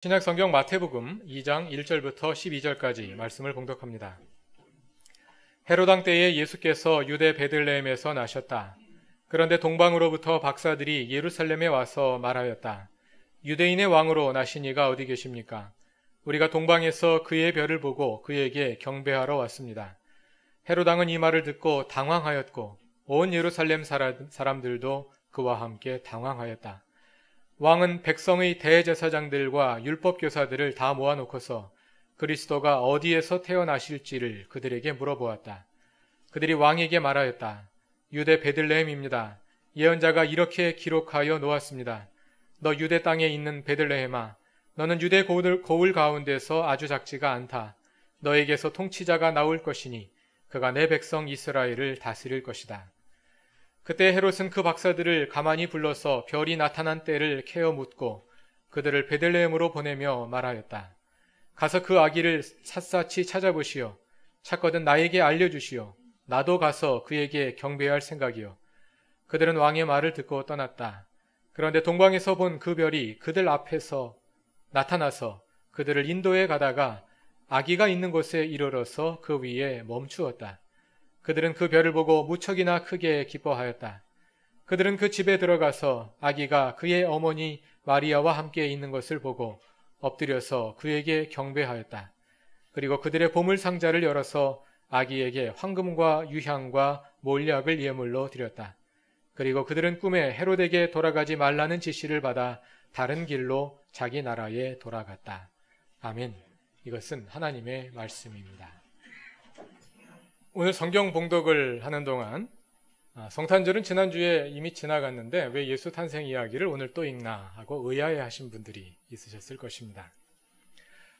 신약 성경 마태복음 2장 1절부터 12절까지 말씀을 봉독합니다. 헤로당 때에 예수께서 유대 베들레헴에서 나셨다. 그런데 동방으로부터 박사들이 예루살렘에 와서 말하였다. 유대인의 왕으로 나신 이가 어디 계십니까? 우리가 동방에서 그의 별을 보고 그에게 경배하러 왔습니다. 헤로당은 이 말을 듣고 당황하였고 온 예루살렘 사람들도 그와 함께 당황하였다. 왕은 백성의 대제사장들과 율법교사들을 다 모아놓고서 그리스도가 어디에서 태어나실지를 그들에게 물어보았다. 그들이 왕에게 말하였다. 유대 베들레헴입니다. 예언자가 이렇게 기록하여 놓았습니다. 너 유대 땅에 있는 베들레헴아, 너는 유대 고울, 고울 가운데서 아주 작지가 않다. 너에게서 통치자가 나올 것이니 그가 내 백성 이스라엘을 다스릴 것이다. 그때 헤롯은 그 박사들을 가만히 불러서 별이 나타난 때를 캐어 묻고 그들을 베들레헴으로 보내며 말하였다. 가서 그 아기를 샅샅이 찾아보시오. 찾거든 나에게 알려주시오. 나도 가서 그에게 경배할 생각이요. 그들은 왕의 말을 듣고 떠났다. 그런데 동방에서 본 그 별이 그들 앞에서 나타나서 그들을 인도에 가다가 아기가 있는 곳에 이르러서 그 위에 멈추었다. 그들은 그 별을 보고 무척이나 크게 기뻐하였다. 그들은 그 집에 들어가서 아기가 그의 어머니 마리아와 함께 있는 것을 보고 엎드려서 그에게 경배하였다. 그리고 그들의 보물 상자를 열어서 아기에게 황금과 유향과 몰약을 예물로 드렸다. 그리고 그들은 꿈에 헤로덱에 돌아가지 말라는 지시를 받아 다른 길로 자기 나라에 돌아갔다. 아멘. 이것은 하나님의 말씀입니다. 오늘 성경 봉독을 하는 동안 아, 성탄절은 지난주에 이미 지나갔는데 왜 예수 탄생 이야기를 오늘 또 읽나 하고 의아해 하신 분들이 있으셨을 것입니다.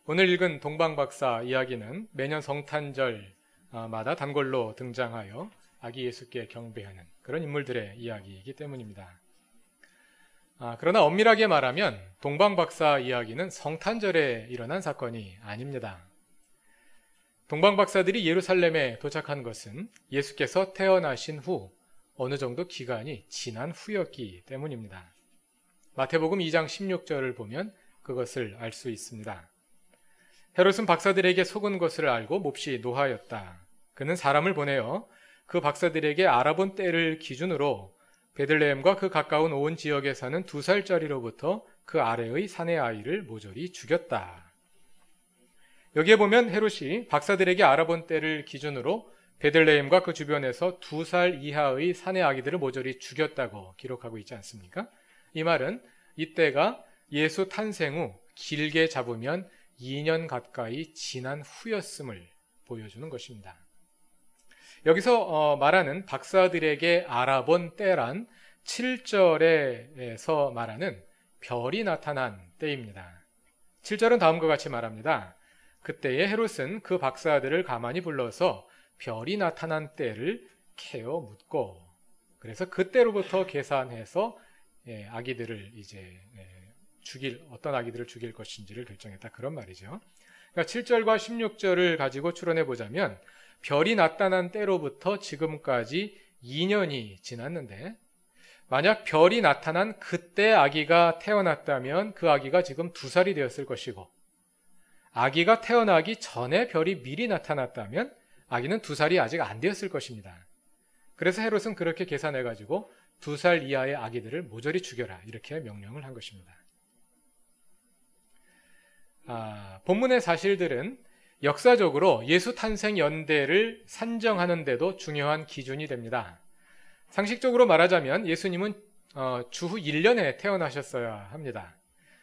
오늘 읽은 동방박사 이야기는 매년 성탄절마다 단골로 등장하여 아기 예수께 경배하는 그런 인물들의 이야기이기 때문입니다. 아, 그러나 엄밀하게 말하면 동방박사 이야기는 성탄절에 일어난 사건이 아닙니다. 동방박사들이 예루살렘에 도착한 것은 예수께서 태어나신 후 어느 정도 기간이 지난 후였기 때문입니다. 마태복음 2장 16절을 보면 그것을 알 수 있습니다. 헤롯은 박사들에게 속은 것을 알고 몹시 노하였다. 그는 사람을 보내어 그 박사들에게 알아본 때를 기준으로 베들레헴과 그 가까운 온 지역에 사는 두 살짜리로부터 그 아래의 사내 아이를 모조리 죽였다. 여기에 보면 헤롯이 박사들에게 알아본 때를 기준으로 베들레헴과 그 주변에서 두 살 이하의 사내 아기들을 모조리 죽였다고 기록하고 있지 않습니까? 이 말은 이때가 예수 탄생 후 길게 잡으면 2년 가까이 지난 후였음을 보여주는 것입니다. 여기서 어, 말하는 박사들에게 알아본 때란 7절에서 말하는 별이 나타난 때입니다. 7절은 다음과 같이 말합니다. 그때에 헤롯은 그 박사들을 가만히 불러서 별이 나타난 때를 캐어 묻고 그래서 그때로부터 계산해서 예, 아기들을 이제 예, 죽일 어떤 아기들을 죽일 것인지를 결정했다 그런 말이죠. 그러니까 7절과 16절을 가지고 추론해 보자면 별이 나타난 때로부터 지금까지 2년이 지났는데 만약 별이 나타난 그때 아기가 태어났다면 그 아기가 지금 두 살이 되었을 것이고 아기가 태어나기 전에 별이 미리 나타났다면 아기는 두 살이 아직 안 되었을 것입니다. 그래서 헤롯은 그렇게 계산해 가지고 두 살 이하의 아기들을 모조리 죽여라 이렇게 명령을 한 것입니다. 아, 본문의 사실들은 역사적으로 예수 탄생 연대를 산정하는데도 중요한 기준이 됩니다. 상식적으로 말하자면 예수님은 어, 주후 1년에 태어나셨어야 합니다.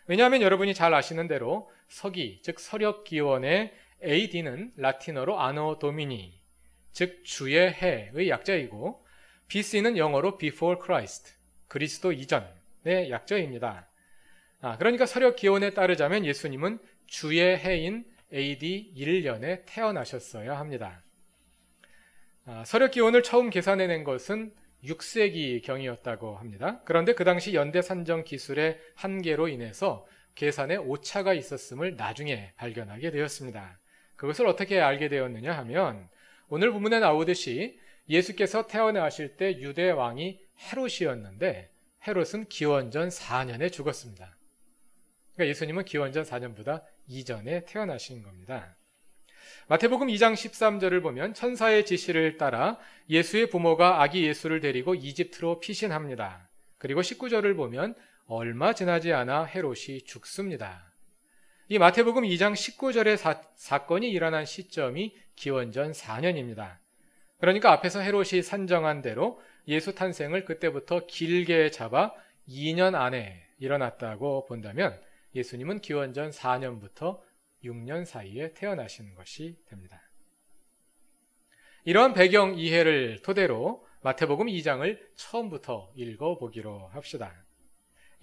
왜냐하면 여러분이 잘 아시는 대로 서기, 즉 서력 기원의 AD는 라틴어로 아노 도미니, 즉 주의 해의 약자이고 BC는 영어로 before Christ, 그리스도 이전의 약자입니다. 아, 그러니까 서력 기원에 따르자면 예수님은 주의 해인 AD 1년에 태어나셨어야 합니다. 아, 서력 기원을 처음 계산해낸 것은 6세기 경이었다고 합니다. 그런데 그 당시 연대 산정 기술의 한계로 인해서 계산에 오차가 있었음을 나중에 발견하게 되었습니다. 그것을 어떻게 알게 되었느냐 하면 오늘 부문에 나오듯이 예수께서 태어나실 때 유대 왕이 헤롯이었는데 헤롯은 기원전 4년에 죽었습니다. 그러니까 예수님은 기원전 4년보다 이전에 태어나신 겁니다. 마태복음 2장 13절을 보면 천사의 지시를 따라 예수의 부모가 아기 예수를 데리고 이집트로 피신합니다. 그리고 19절을 보면 얼마 지나지 않아 헤롯이 죽습니다. 이 마태복음 2장 19절의 사, 사건이 일어난 시점이 기원전 4년입니다. 그러니까 앞에서 헤롯이 산정한 대로 예수 탄생을 그때부터 길게 잡아 2년 안에 일어났다고 본다면 예수님은 기원전 4년부터 6년 사이에 태어나신 것이 됩니다. 이러한 배경 이해를 토대로 마태복음 2장을 처음부터 읽어보기로 합시다.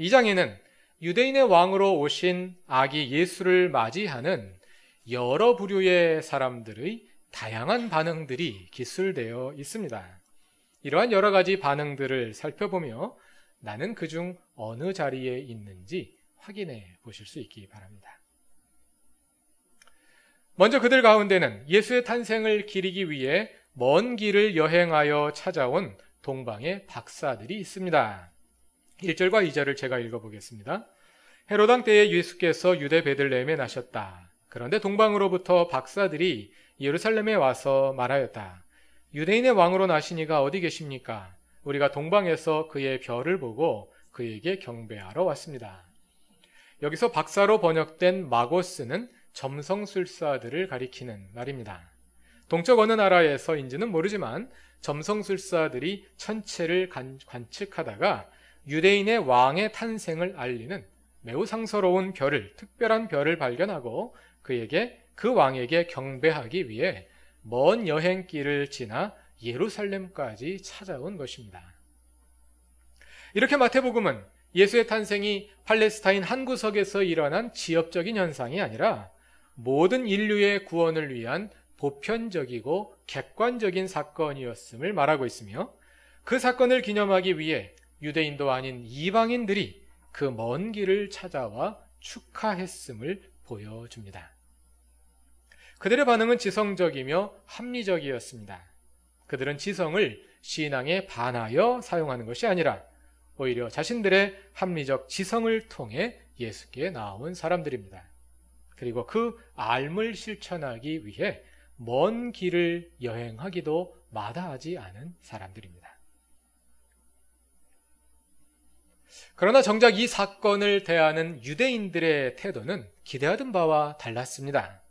2장에는 유대인의 왕으로 오신 아기 예수를 맞이하는 여러 부류의 사람들의 다양한 반응들이 기술되어 있습니다. 이러한 여러 가지 반응들을 살펴보며 나는 그중 어느 자리에 있는지 확인해 보실 수 있기 바랍니다. 먼저 그들 가운데는 예수의 탄생을 기리기 위해 먼 길을 여행하여 찾아온 동방의 박사들이 있습니다. 1절과 2절을 제가 읽어보겠습니다. 헤로당 때에 예수께서 유대 베들레헴에 나셨다. 그런데 동방으로부터 박사들이 예루살렘에 와서 말하였다. 유대인의 왕으로 나시니가 어디 계십니까? 우리가 동방에서 그의 별을 보고 그에게 경배하러 왔습니다. 여기서 박사로 번역된 마고스는 점성술사들을 가리키는 말입니다. 동쪽 어느 나라에서인지는 모르지만 점성술사들이 천체를 관측하다가 유대인의 왕의 탄생을 알리는 매우 상서로운 별을, 특별한 별을 발견하고 그에게 그 왕에게 경배하기 위해 먼 여행길을 지나 예루살렘까지 찾아온 것입니다. 이렇게 마태복음은 예수의 탄생이 팔레스타인 한 구석에서 일어난 지역적인 현상이 아니라 모든 인류의 구원을 위한 보편적이고 객관적인 사건이었음을 말하고 있으며 그 사건을 기념하기 위해 유대인도 아닌 이방인들이 그 먼 길을 찾아와 축하했음을 보여줍니다. 그들의 반응은 지성적이며 합리적이었습니다. 그들은 지성을 신앙에 반하여 사용하는 것이 아니라 오히려 자신들의 합리적 지성을 통해 예수께 나온 사람들입니다. 그리고 그 알물 실천하기 위해 먼 길을 여행하기도 마다하지 않은 사람들입니다. 그러나 정작 이 사건을 대하는 유대인들의 태도는 기대하던 바와 달랐습니다.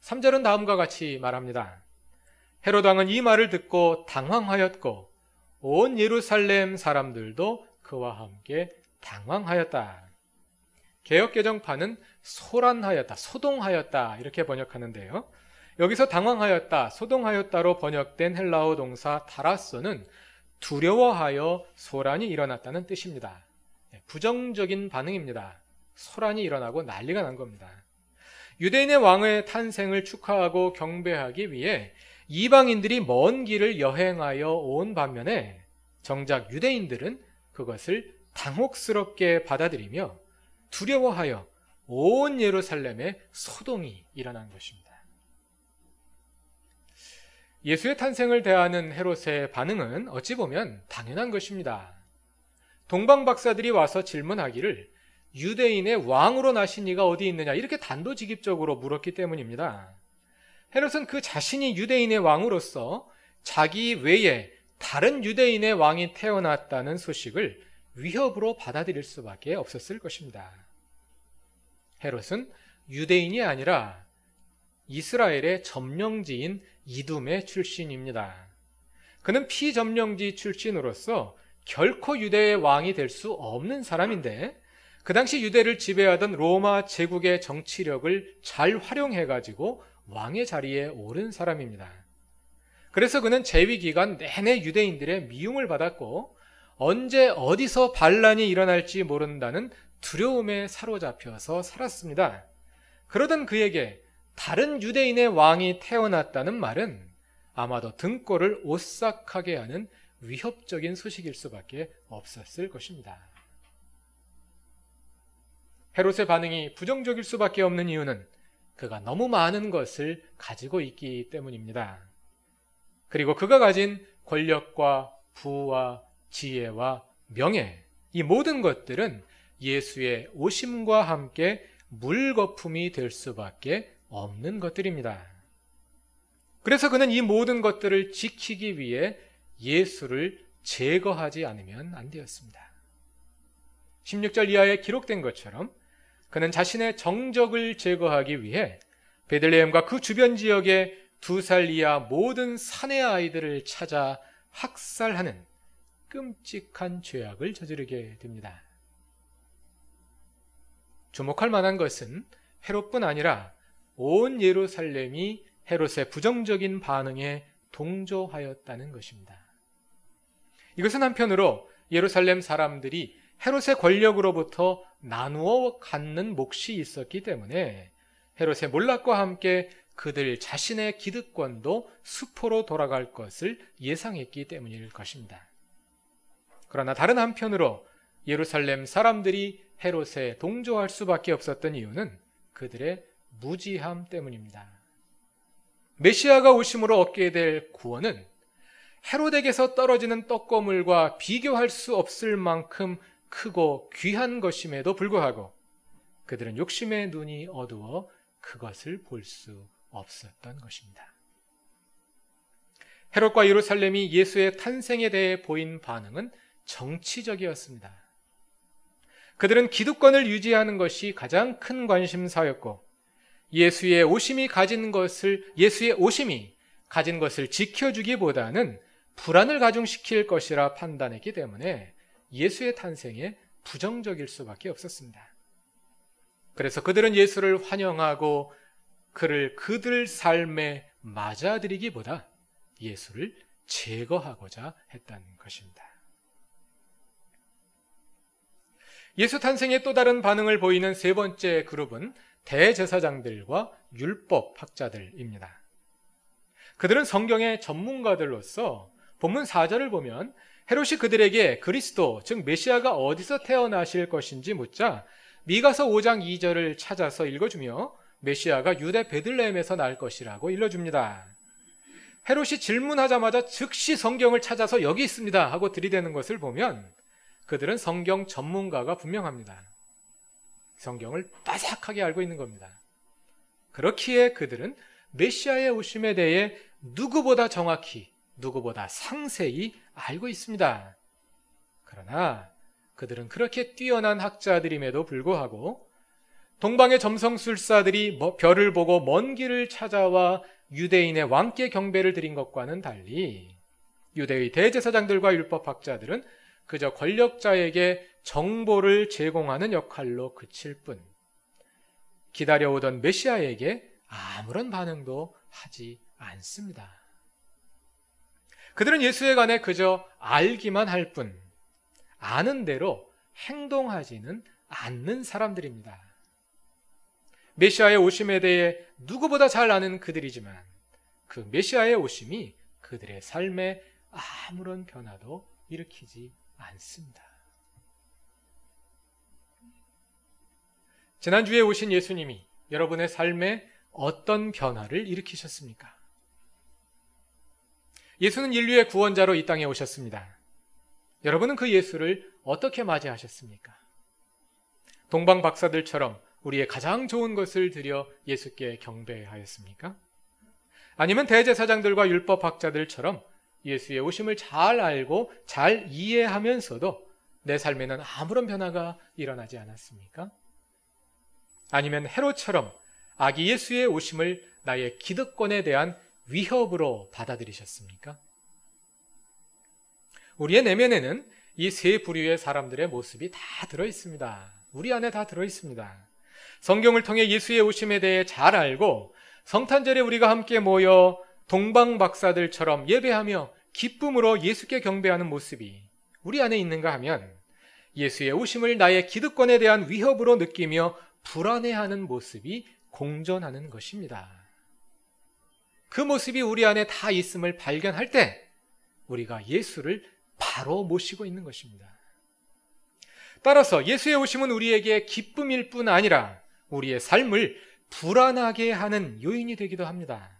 3절은 다음과 같이 말합니다. 헤로당은 이 말을 듣고 당황하였고 온 예루살렘 사람들도 그와 함께 당황하였다. 개혁개정판은 소란하였다, 소동하였다 이렇게 번역하는데요. 여기서 당황하였다, 소동하였다로 번역된 헬라어 동사 타라스는 두려워하여 소란이 일어났다는 뜻입니다. 네, 부정적인 반응입니다. 소란이 일어나고 난리가 난 겁니다. 유대인의 왕의 탄생을 축하하고 경배하기 위해 이방인들이 먼 길을 여행하여 온 반면에 정작 유대인들은 그것을 당혹스럽게 받아들이며 두려워하여 온 예루살렘에 소동이 일어난 것입니다. 예수의 탄생을 대하는 헤롯의 반응은 어찌 보면 당연한 것입니다. 동방 박사들이 와서 질문하기를 유대인의 왕으로 나신 이가 어디 있느냐 이렇게 단도직입적으로 물었기 때문입니다. 헤롯은 그 자신이 유대인의 왕으로서 자기 외에 다른 유대인의 왕이 태어났다는 소식을 위협으로 받아들일 수밖에 없었을 것입니다. 헤롯은 유대인이 아니라 이스라엘의 점령지인 이둠의 출신입니다. 그는 피점령지 출신으로서 결코 유대의 왕이 될 수 없는 사람인데 그 당시 유대를 지배하던 로마 제국의 정치력을 잘 활용해가지고 왕의 자리에 오른 사람입니다. 그래서 그는 재위 기간 내내 유대인들의 미움을 받았고 언제 어디서 반란이 일어날지 모른다는 두려움에 사로잡혀서 살았습니다. 그러던 그에게 다른 유대인의 왕이 태어났다는 말은 아마도 등골을 오싹하게 하는 위협적인 소식일 수밖에 없었을 것입니다. 헤롯의 반응이 부정적일 수밖에 없는 이유는 그가 너무 많은 것을 가지고 있기 때문입니다. 그리고 그가 가진 권력과 부와 지혜와 명예, 이 모든 것들은 예수의 오심과 함께 물거품이 될 수밖에 없는 것들입니다. 그래서 그는 이 모든 것들을 지키기 위해 예수를 제거하지 않으면 안 되었습니다. 16절 이하에 기록된 것처럼 그는 자신의 정적을 제거하기 위해 베들레헴과 그 주변 지역의 두 살 이하 모든 사내 아이들을 찾아 학살하는 끔찍한 죄악을 저지르게 됩니다. 주목할 만한 것은 헤롯뿐 아니라 온 예루살렘이 헤롯의 부정적인 반응에 동조하였다는 것입니다. 이것은 한편으로 예루살렘 사람들이 헤롯의 권력으로부터 나누어 갖는 몫이 있었기 때문에 헤롯의 몰락과 함께 그들 자신의 기득권도 수포로 돌아갈 것을 예상했기 때문일 것입니다. 그러나 다른 한편으로 예루살렘 사람들이 헤롯에 동조할 수밖에 없었던 이유는 그들의 무지함 때문입니다. 메시아가 오심으로 얻게 될 구원은 헤롯에게서 떨어지는 떡고물과 비교할 수 없을 만큼 크고 귀한 것임에도 불구하고 그들은 욕심의 눈이 어두워 그것을 볼 수 없었던 것입니다. 헤롯과 예루살렘이 예수의 탄생에 대해 보인 반응은 정치적이었습니다. 그들은 기득권을 유지하는 것이 가장 큰 관심사였고 예수의 오심이 가진 것을 예수의 오심이 가진 것을 지켜주기보다는 불안을 가중시킬 것이라 판단했기 때문에 예수의 탄생에 부정적일 수밖에 없었습니다. 그래서 그들은 예수를 환영하고 그를 그들 삶에 맞아들이기보다 예수를 제거하고자 했다는 것입니다. 예수 탄생의 또 다른 반응을 보이는 세 번째 그룹은 대제사장들과 율법 학자들입니다. 그들은 성경의 전문가들로서 본문 4절을 보면 헤롯이 그들에게 그리스도, 즉 메시아가 어디서 태어나실 것인지 묻자 미가서 5장 2절을 찾아서 읽어주며 메시아가 유대 베들레헴에서 날 것이라고 일러줍니다. 헤롯이 질문하자마자 즉시 성경을 찾아서 여기 있습니다 하고 들이대는 것을 보면 그들은 성경 전문가가 분명합니다. 성경을 빠삭하게 알고 있는 겁니다. 그렇기에 그들은 메시아의 오심에 대해 누구보다 정확히 누구보다 상세히 알고 있습니다. 그러나 그들은 그렇게 뛰어난 학자들임에도 불구하고 동방의 점성술사들이 뭐 별을 보고 먼 길을 찾아와 유대인의 왕께 경배를 드린 것과는 달리 유대의 대제사장들과 율법학자들은 그저 권력자에게 정보를 제공하는 역할로 그칠 뿐 기다려오던 메시아에게 아무런 반응도 하지 않습니다. 그들은 예수에 관해 그저 알기만 할 뿐, 아는 대로 행동하지는 않는 사람들입니다. 메시아의 오심에 대해 누구보다 잘 아는 그들이지만 그 메시아의 오심이 그들의 삶에 아무런 변화도 일으키지 않습니다. 지난주에 오신 예수님이 여러분의 삶에 어떤 변화를 일으키셨습니까? 예수는 인류의 구원자로 이 땅에 오셨습니다. 여러분은 그 예수를 어떻게 맞이하셨습니까? 동방 박사들처럼 우리의 가장 좋은 것을 드려 예수께 경배하였습니까? 아니면 대제사장들과 율법학자들처럼 예수의 오심을 잘 알고 잘 이해하면서도 내 삶에는 아무런 변화가 일어나지 않았습니까? 아니면 헤로처럼 아기 예수의 오심을 나의 기득권에 대한 위협으로 받아들이셨습니까? 우리의 내면에는 이 세 부류의 사람들의 모습이 다 들어 있습니다. 우리 안에 다 들어 있습니다. 성경을 통해 예수의 오심에 대해 잘 알고 성탄절에 우리가 함께 모여 동방 박사들처럼 예배하며 기쁨으로 예수께 경배하는 모습이 우리 안에 있는가 하면 예수의 오심을 나의 기득권에 대한 위협으로 느끼며 불안해하는 모습이 공존하는 것입니다. 그 모습이 우리 안에 다 있음을 발견할 때 우리가 예수를 바로 모시고 있는 것입니다. 따라서 예수의 오심은 우리에게 기쁨일 뿐 아니라 우리의 삶을 불안하게 하는 요인이 되기도 합니다.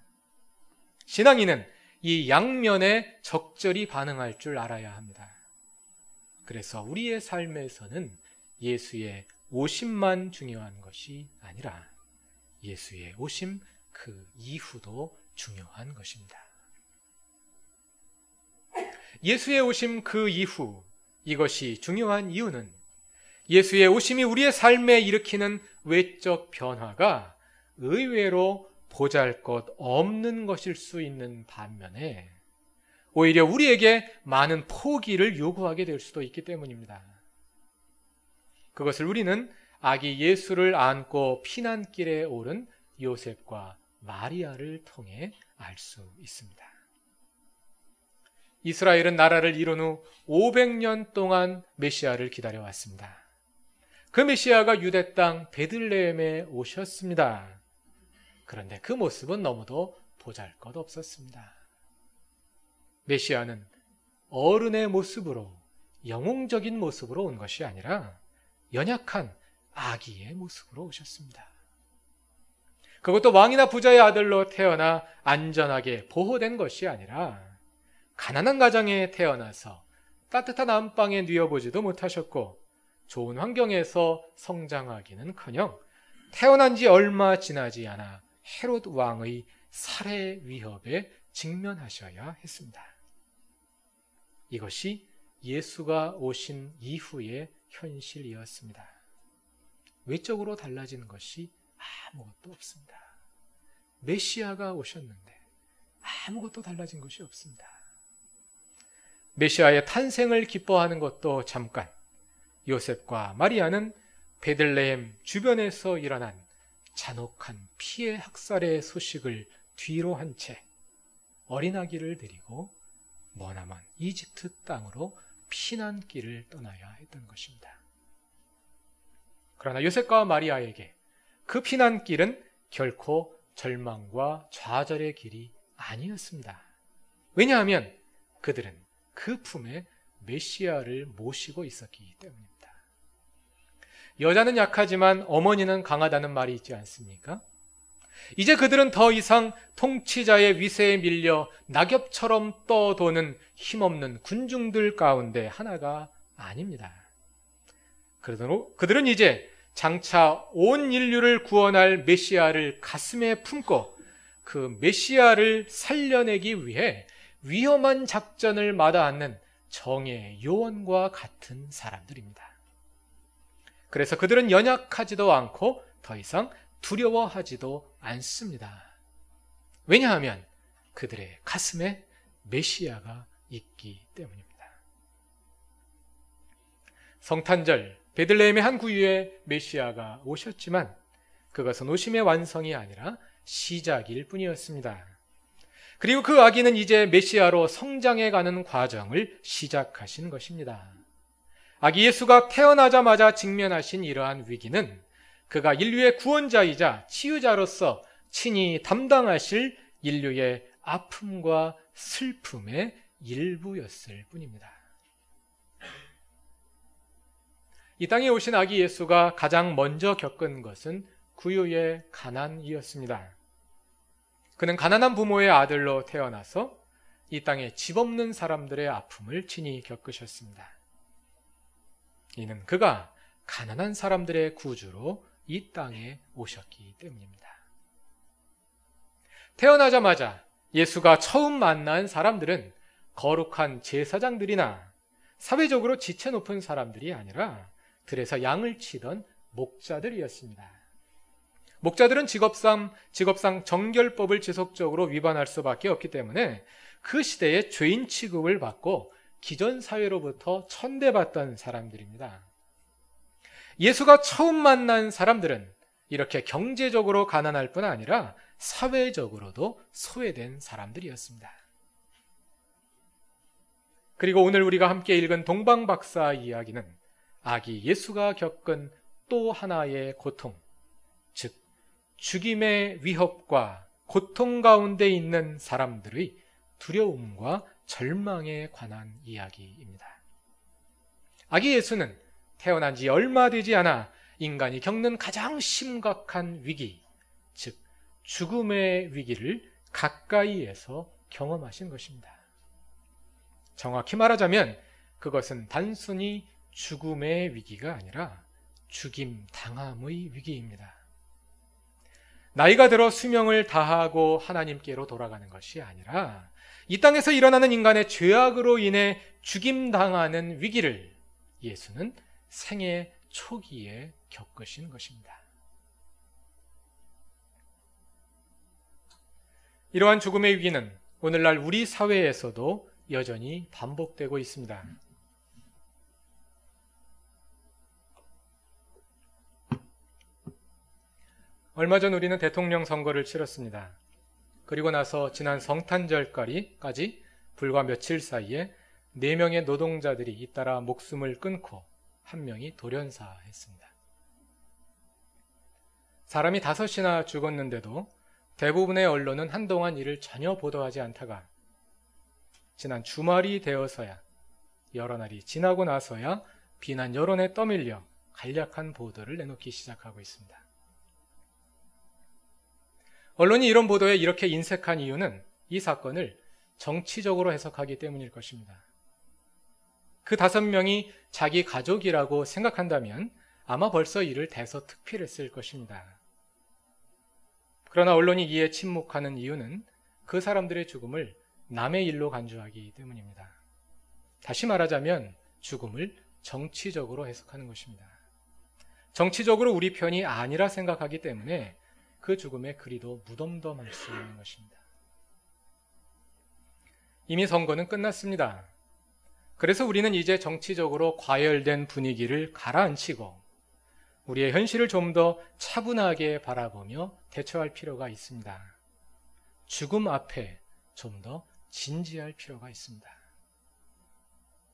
신앙인은 이 양면에 적절히 반응할 줄 알아야 합니다. 그래서 우리의 삶에서는 예수의 오심만 중요한 것이 아니라 예수의 오심 그 이후도 중요한 것입니다. 예수의 오심 그 이후 이것이 중요한 이유는 예수의 오심이 우리의 삶에 일으키는 외적 변화가 의외로 보잘 것 없는 것일 수 있는 반면에 오히려 우리에게 많은 포기를 요구하게 될 수도 있기 때문입니다. 그것을 우리는 아기 예수를 안고 피난길에 오른 요셉과 마리아를 통해 알 수 있습니다. 이스라엘은 나라를 이룬 후 500년 동안 메시아를 기다려왔습니다. 그 메시아가 유대 땅 베들레헴에 오셨습니다. 그런데 그 모습은 너무도 보잘 것 없었습니다. 메시아는 어른의 모습으로 영웅적인 모습으로 온 것이 아니라 연약한 아기의 모습으로 오셨습니다. 그것도 왕이나 부자의 아들로 태어나 안전하게 보호된 것이 아니라 가난한 가정에 태어나서 따뜻한 안방에 누워보지도 못하셨고 좋은 환경에서 성장하기는 커녕 태어난 지 얼마 지나지 않아 헤롯 왕의 살해 위협에 직면하셔야 했습니다. 이것이 예수가 오신 이후의 현실이었습니다. 외적으로 달라진 것이 아무것도 없습니다. 메시아가 오셨는데 아무것도 달라진 것이 없습니다. 메시아의 탄생을 기뻐하는 것도 잠깐 요셉과 마리아는 베들레헴 주변에서 일어난 잔혹한 피해 학살의 소식을 뒤로 한 채 어린아기를 데리고 머나먼 이집트 땅으로 피난길을 떠나야 했던 것입니다. 그러나 요셉과 마리아에게 그 피난길은 결코 절망과 좌절의 길이 아니었습니다. 왜냐하면 그들은 그 품에 메시아를 모시고 있었기 때문입니다. 여자는 약하지만 어머니는 강하다는 말이 있지 않습니까? 이제 그들은 더 이상 통치자의 위세에 밀려 낙엽처럼 떠도는 힘없는 군중들 가운데 하나가 아닙니다. 그들은 이제 장차 온 인류를 구원할 메시아를 가슴에 품고 그 메시아를 살려내기 위해 위험한 작전을 마다않는 정의 요원과 같은 사람들입니다. 그래서 그들은 연약하지도 않고 더 이상 두려워하지도 않습니다. 왜냐하면 그들의 가슴에 메시아가 있기 때문입니다. 성탄절 베들레헴의 한 구유에 메시아가 오셨지만 그것은 오심의 완성이 아니라 시작일 뿐이었습니다. 그리고 그 아기는 이제 메시아로 성장해 가는 과정을 시작하신 것입니다. 아기 예수가 태어나자마자 직면하신 이러한 위기는 그가 인류의 구원자이자 치유자로서 친히 담당하실 인류의 아픔과 슬픔의 일부였을 뿐입니다. 이 땅에 오신 아기 예수가 가장 먼저 겪은 것은 구유의 가난이었습니다. 그는 가난한 부모의 아들로 태어나서 이 땅에 집 없는 사람들의 아픔을 친히 겪으셨습니다. 이는 그가 가난한 사람들의 구주로 이 땅에 오셨기 때문입니다. 태어나자마자 예수가 처음 만난 사람들은 거룩한 제사장들이나 사회적으로 지체 높은 사람들이 아니라 들에서 양을 치던 목자들이었습니다. 목자들은 직업상, 직업상 정결법을 지속적으로 위반할 수밖에 없기 때문에 그 시대에 죄인 취급을 받고 기존 사회로부터 천대받던 사람들입니다. 예수가 처음 만난 사람들은 이렇게 경제적으로 가난할 뿐 아니라 사회적으로도 소외된 사람들이었습니다. 그리고 오늘 우리가 함께 읽은 동방박사 이야기는 아기 예수가 겪은 또 하나의 고통, 즉, 죽임의 위협과 고통 가운데 있는 사람들의 두려움과 절망에 관한 이야기입니다. 아기 예수는 태어난 지 얼마 되지 않아 인간이 겪는 가장 심각한 위기, 즉, 죽음의 위기를 가까이에서 경험하신 것입니다. 정확히 말하자면 그것은 단순히 죽음의 위기가 아니라 죽임 당함의 위기입니다. 나이가 들어 수명을 다하고 하나님께로 돌아가는 것이 아니라 이 땅에서 일어나는 인간의 죄악으로 인해 죽임 당하는 위기를 예수는 생애 초기에 겪으신 것입니다. 이러한 죽음의 위기는 오늘날 우리 사회에서도 여전히 반복되고 있습니다. 얼마 전 우리는 대통령 선거를 치렀습니다. 그리고 나서 지난 성탄절까지 불과 며칠 사이에 4명의 노동자들이 잇따라 목숨을 끊고 한 명이 돌연사했습니다. 사람이 다섯이나 죽었는데도 대부분의 언론은 한동안 이를 전혀 보도하지 않다가 지난 주말이 되어서야 여러 날이 지나고 나서야 비난 여론에 떠밀려 간략한 보도를 내놓기 시작하고 있습니다. 언론이 이런 보도에 이렇게 인색한 이유는 이 사건을 정치적으로 해석하기 때문일 것입니다. 그 다섯 명이 자기 가족이라고 생각한다면 아마 벌써 이를 대서특필 했을 것입니다. 그러나 언론이 이에 침묵하는 이유는 그 사람들의 죽음을 남의 일로 간주하기 때문입니다. 다시 말하자면 죽음을 정치적으로 해석하는 것입니다. 정치적으로 우리 편이 아니라 생각하기 때문에 그 죽음에 그리도 무덤덤할 수 있는 것입니다. 이미 선거는 끝났습니다. 그래서 우리는 이제 정치적으로 과열된 분위기를 가라앉히고 우리의 현실을 좀 더 차분하게 바라보며 대처할 필요가 있습니다. 죽음 앞에 좀 더 진지할 필요가 있습니다.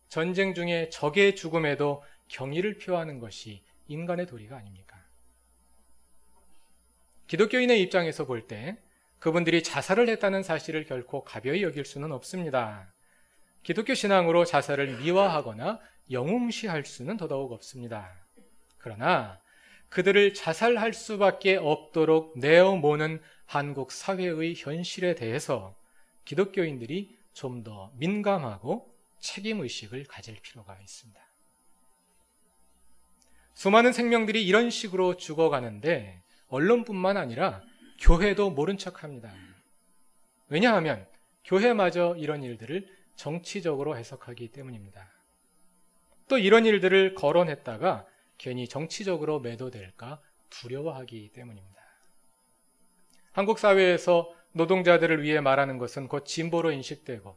전쟁 중에 적의 죽음에도 경의를 표하는 것이 인간의 도리가 아닙니까? 기독교인의 입장에서 볼 때 그분들이 자살을 했다는 사실을 결코 가벼이 여길 수는 없습니다. 기독교 신앙으로 자살을 미화하거나 영웅시할 수는 더더욱 없습니다. 그러나 그들을 자살할 수밖에 없도록 내어모는 한국 사회의 현실에 대해서 기독교인들이 좀 더 민감하고 책임의식을 가질 필요가 있습니다. 수많은 생명들이 이런 식으로 죽어가는데 언론뿐만 아니라 교회도 모른 척 합니다. 왜냐하면 교회마저 이런 일들을 정치적으로 해석하기 때문입니다. 또 이런 일들을 거론했다가 괜히 정치적으로 매도될까 두려워하기 때문입니다. 한국 사회에서 노동자들을 위해 말하는 것은 곧 진보로 인식되고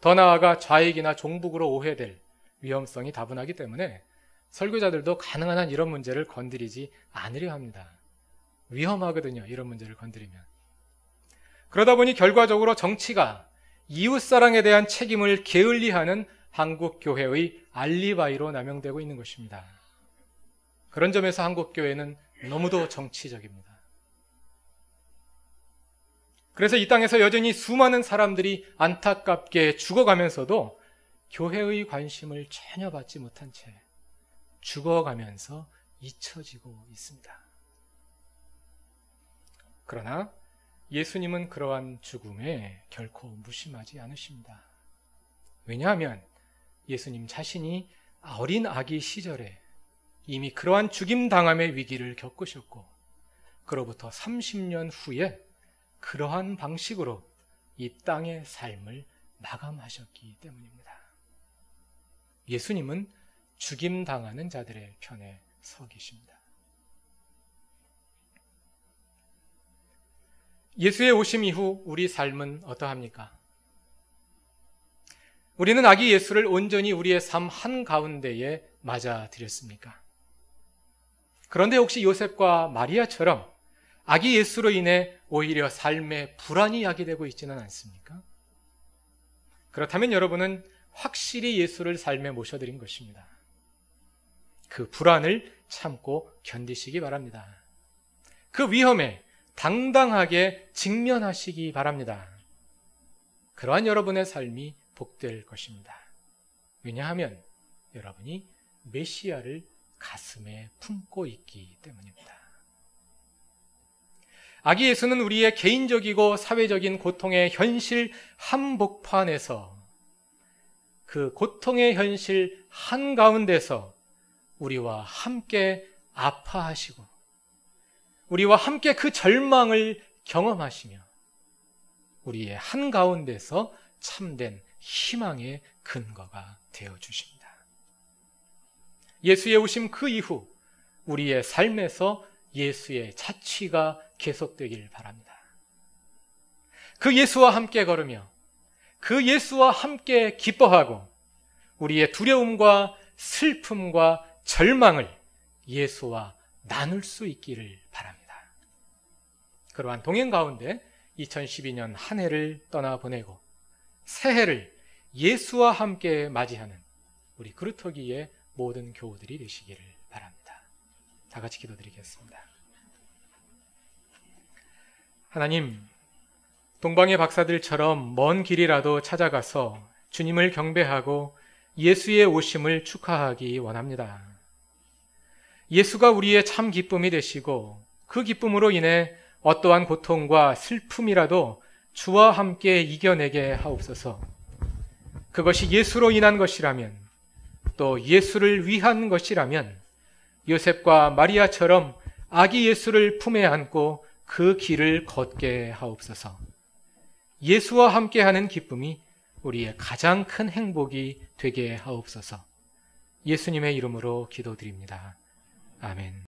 더 나아가 좌익이나 종북으로 오해될 위험성이 다분하기 때문에 설교자들도 가능한 한 이런 문제를 건드리지 않으려 합니다. 위험하거든요. 이런 문제를 건드리면. 그러다 보니 결과적으로 정치가 이웃사랑에 대한 책임을 게을리하는 한국 교회의 알리바이로 남용되고 있는 것입니다. 그런 점에서 한국 교회는 너무도 정치적입니다. 그래서 이 땅에서 여전히 수많은 사람들이 안타깝게 죽어가면서도 교회의 관심을 전혀 받지 못한 채 죽어가면서 잊혀지고 있습니다. 그러나 예수님은 그러한 죽음에 결코 무심하지 않으십니다. 왜냐하면 예수님 자신이 어린 아기 시절에 이미 그러한 죽임 당함의 위기를 겪으셨고 그로부터 30년 후에 그러한 방식으로 이 땅의 삶을 마감하셨기 때문입니다. 예수님은 죽임 당하는 자들의 편에 서 계십니다. 예수의 오심 이후 우리 삶은 어떠합니까? 우리는 아기 예수를 온전히 우리의 삶 한가운데에 맞아들였습니까? 그런데 혹시 요셉과 마리아처럼 아기 예수로 인해 오히려 삶의 불안이 야기되고 있지는 않습니까? 그렇다면 여러분은 확실히 예수를 삶에 모셔드린 것입니다. 그 불안을 참고 견디시기 바랍니다. 그 위험에 당당하게 직면하시기 바랍니다. 그러한 여러분의 삶이 복될 것입니다. 왜냐하면 여러분이 메시아를 가슴에 품고 있기 때문입니다. 아기 예수는 우리의 개인적이고 사회적인 고통의 현실 한복판에서 그 고통의 현실 한가운데서 우리와 함께 아파하시고 우리와 함께 그 절망을 경험하시며 우리의 한가운데서 참된 희망의 근거가 되어 주십니다. 예수의 오심 그 이후 우리의 삶에서 예수의 자취가 계속되길 바랍니다. 그 예수와 함께 걸으며 그 예수와 함께 기뻐하고 우리의 두려움과 슬픔과 절망을 예수와 나눌 수 있기를 바랍니다. 그러한 동행 가운데 2012년 한 해를 떠나 보내고 새해를 예수와 함께 맞이하는 우리 그루터기의 모든 교우들이 되시기를 바랍니다. 다 같이 기도드리겠습니다. 하나님, 동방의 박사들처럼 먼 길이라도 찾아가서 주님을 경배하고 예수의 오심을 축하하기 원합니다. 예수가 우리의 참 기쁨이 되시고 그 기쁨으로 인해 어떠한 고통과 슬픔이라도 주와 함께 이겨내게 하옵소서. 그것이 예수로 인한 것이라면 또 예수를 위한 것이라면 요셉과 마리아처럼 아기 예수를 품에 안고 그 길을 걷게 하옵소서. 예수와 함께하는 기쁨이 우리의 가장 큰 행복이 되게 하옵소서. 예수님의 이름으로 기도드립니다. 아멘.